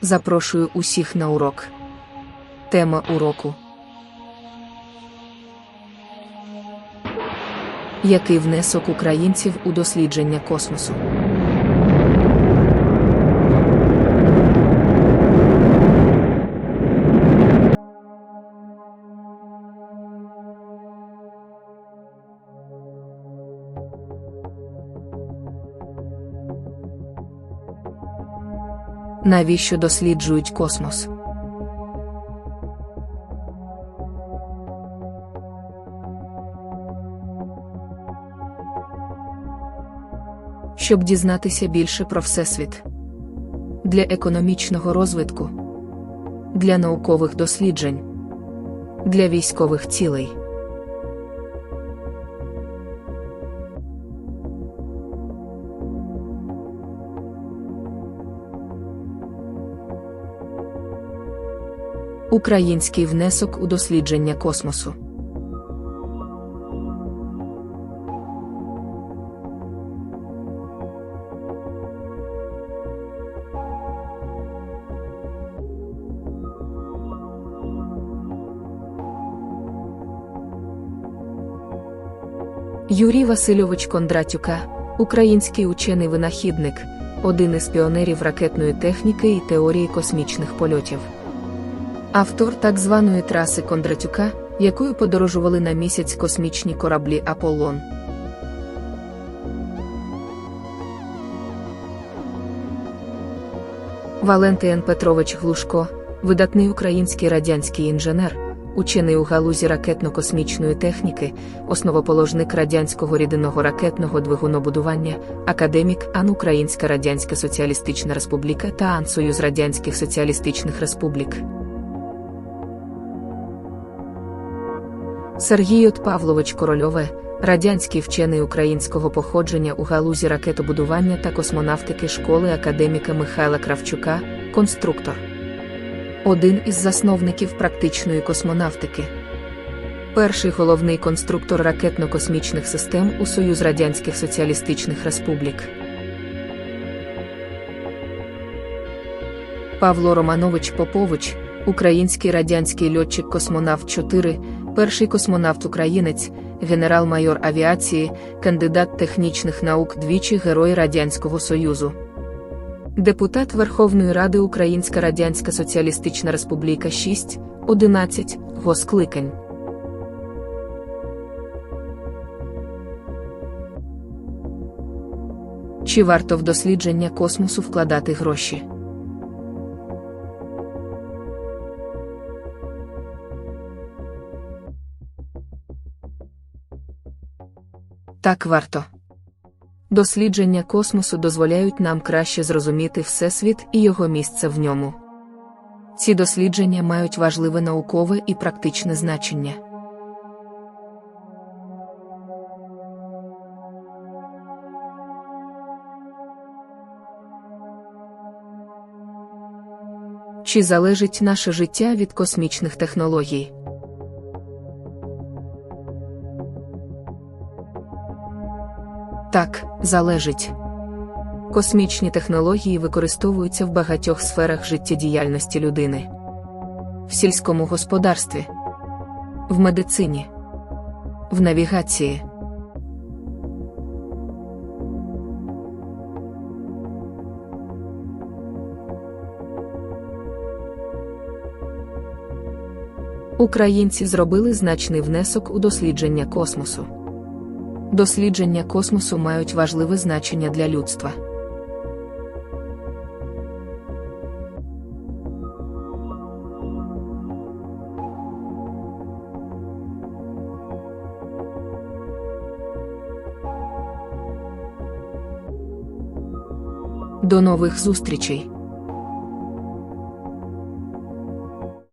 Запрошую усіх на урок. Тема уроку. Який внесок українців у дослідження космосу? Навіщо досліджують космос? Щоб дізнатися більше про Всесвіт. Для економічного розвитку, для наукових досліджень, для військових цілей. Український внесок у дослідження космосу. Юрій Васильович Кондратюка, український учений-винахідник, один із піонерів ракетної техніки і теорії космічних польотів. Автор так званої траси Кондратюка, якою подорожували на місяць космічні кораблі Аполлон. Валентин Петрович Глушко, видатний український радянський інженер, учений у галузі ракетно-космічної техніки, основоположник радянського рідинного ракетного двигунобудування, академік АН Українська Радянська Соціалістична Республіка та АН Союз Радянських Соціалістичних Республік. Сергій От Павлович Корольове, радянський вчений українського походження у галузі ракетобудування та космонавтики школи академіка Михайла Кравчука, конструктор. Один із засновників практичної космонавтики. Перший головний конструктор ракетно-космічних систем у Союз Радянських Соціалістичних Республік. Павло Романович Попович, український радянський льотчик-космонавт 4, перший космонавт-українець, генерал-майор авіації, кандидат технічних наук двічі Герой Радянського Союзу. Депутат Верховної Ради Українська Радянська Соціалістична Республіка 6, 11, Госкликань. Чи варто в дослідження космосу вкладати гроші? Так варто. Дослідження космосу дозволяють нам краще зрозуміти Всесвіт і його місце в ньому. Ці дослідження мають важливе наукове і практичне значення. Чи залежить наше життя від космічних технологій? Так, залежить. Космічні технології використовуються в багатьох сферах життєдіяльності людини, в сільському господарстві, в медицині, в навігації. Українці зробили значний внесок у дослідження космосу. Дослідження космосу мають важливе значення для людства. До нових зустрічей!